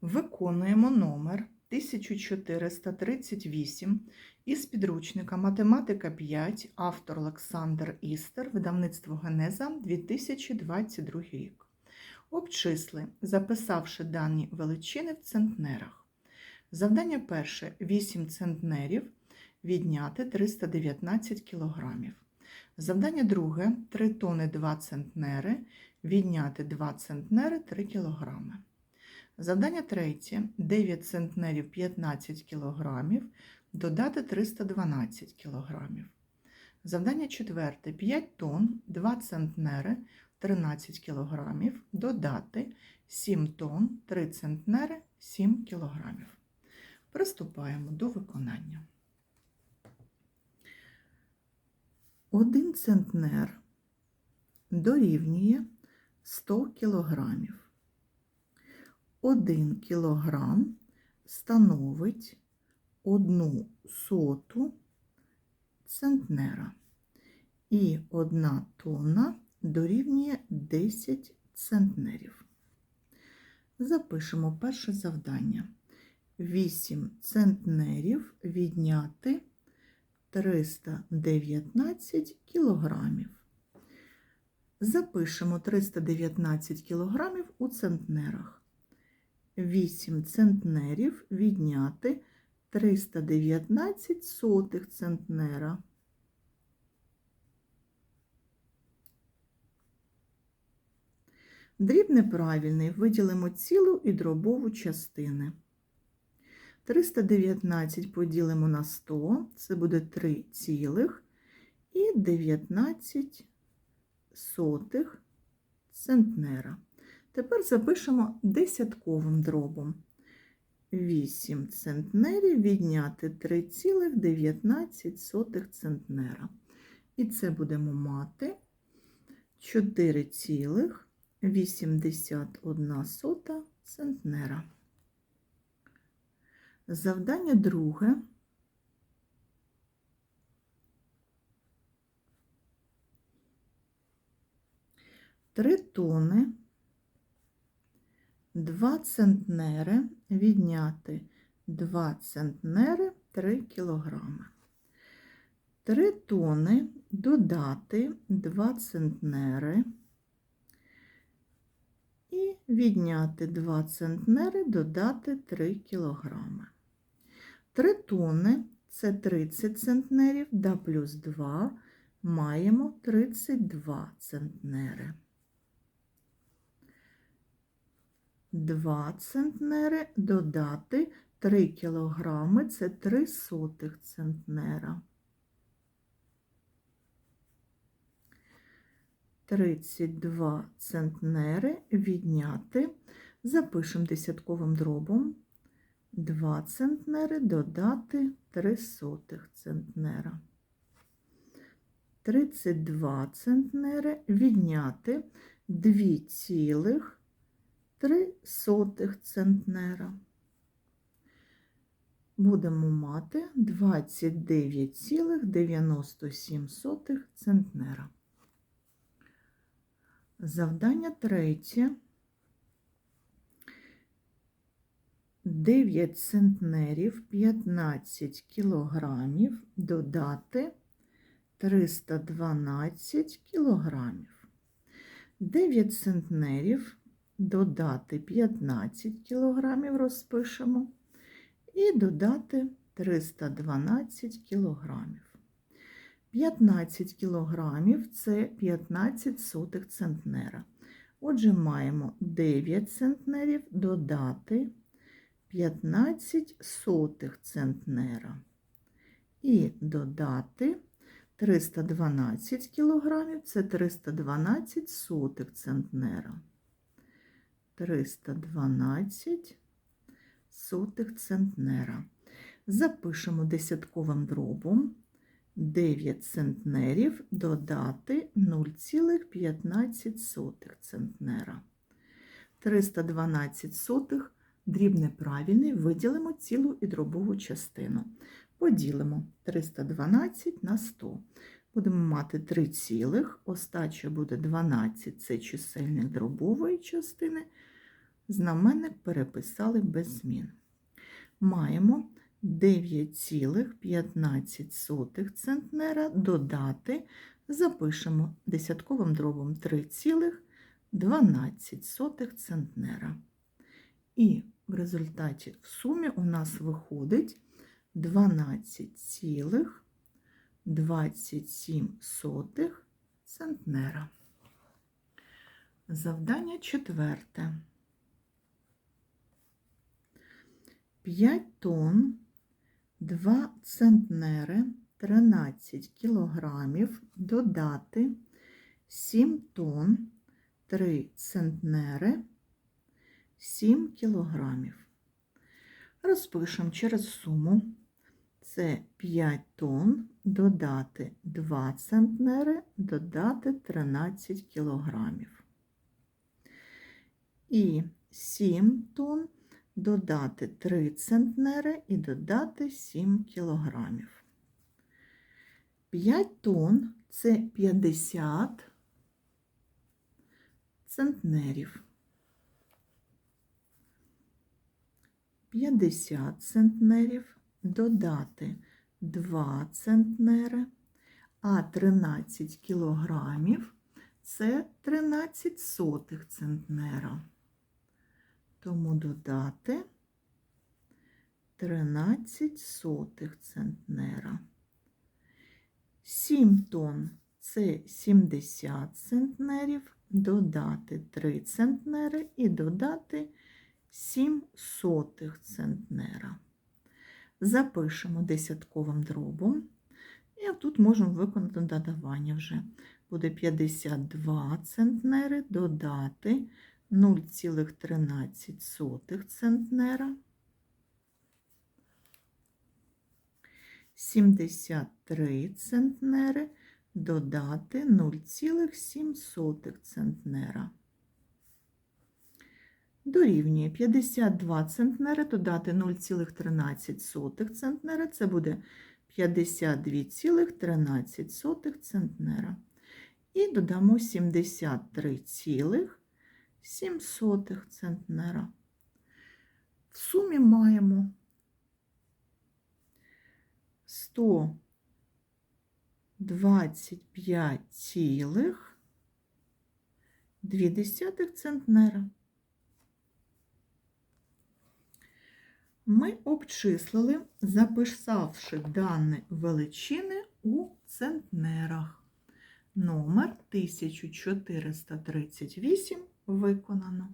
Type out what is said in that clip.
Виконуємо номер 1438 із підручника Математика 5, автор Олександр Істер, видавництво Генеза 2022 рік. Обчисли, записавши дані величини в центнерах. Завдання перше 8 центнерів відняти 319 кілограмів. Завдання друге 3 тони 2 центнери відняти 2 центнери 3 кілограми. Завдання третє 9 центнерів 15 кілограмів додати 312 кілограмів. Завдання четверте 5 тонн 2 центнери 13 кілограмів додати 7 тонн 3 центнери 7 кілограмів. Приступаємо до виконання. 1 центнер дорівнює 100 кілограмів. 1 кілограм становить 1 соту центнера. І 1 тонна дорівнює 10 центнерів. Запишемо перше завдання. 8 центнерів відняти 319 кілограмів. Запишемо 319 кілограмів у центнерах. 8 центнерів відняти 319 сотих центнера. Дріб неправильний виділимо цілу і дробову частини. 319 поділимо на 100, це буде 3 цілих і 19 сотих центнера. Тепер запишемо десятковим дробом. 8 центнерів відняти 3,19 центнера. І це будемо мати 4,81 центнера. Завдання друге. Три тони 2 центнери відняти 2 центнери 3 кілограми. 3 тони додати 2 центнери і відняти 2 центнери додати 3 кілограми. 3 тони це 30 центнерів, да плюс 2 маємо 32 центнери. 2 центнери додати 3 кілограми це 3 сотих центнера. 32 центнери відняти, запишемо десятковим дробом, 2 центнери додати 3 сотих центнера. 32 центнери відняти 2 цілих 3 сотих центнера. Будемо мати 29,97 центнера. Завдання третє. 9 центнерів 15 кілограмів додати 312 кілограмів. 9 центнерів додати 15 кілограмів розпишемо і додати 312 кілограмів. 15 кілограмів це 15 сотих центнера. Отже, маємо 9 центнерів додати 15 сотих центнера. І додати 312 кілограмів це 312 сотих центнера. 312 сотих центнера. Запишемо десятковим дробом 9 центнерів додати 0,15 центнера. 312 сотих дріб неправильний, виділимо цілу і дробову частину. Поділимо 312 на 100. Будемо мати 3 цілих, остача буде 12, це чисельник дробової частини, Знаменник переписали без змін. Маємо 9,15 центнера додати, запишемо десятковим дробом 3,12 центнера. І в результаті в сумі у нас виходить 12,27 центнера. Завдання четверте. 5 тонн, 2 центнери, 13 кілограмів додати 7 тонн, 3 центнери, 7 кілограмів. Розпишемо через суму. Це 5 тонн, додати 2 центнери, додати 13 кілограмів. І 7 тонн, додати 3 центнери і додати 7 кілограмів. 5 тонн – це 50 центнерів. 50 центнерів додати 2 центнери, а 13 кілограмів – це 13 сотих центнера. Тому додати 13 сотих центнера. 7 тонн – це 70 центнерів, додати 3 центнери і додати 7 сотих центнера. Запишемо десятковим дробом. І тут можемо виконати додавання вже. Буде 52 центнери додати 0,13 центнера. 73 центнери додати 0,7 центнера. Дорівнює 52 центнери додати 0,13 центнера. Це буде 52,13 центнера. І додамо 73,7 центнера. В сумі маємо 125,2 центнера. Ми обчислили, записавши дані величини у центнерах. Номер 1438 виконано.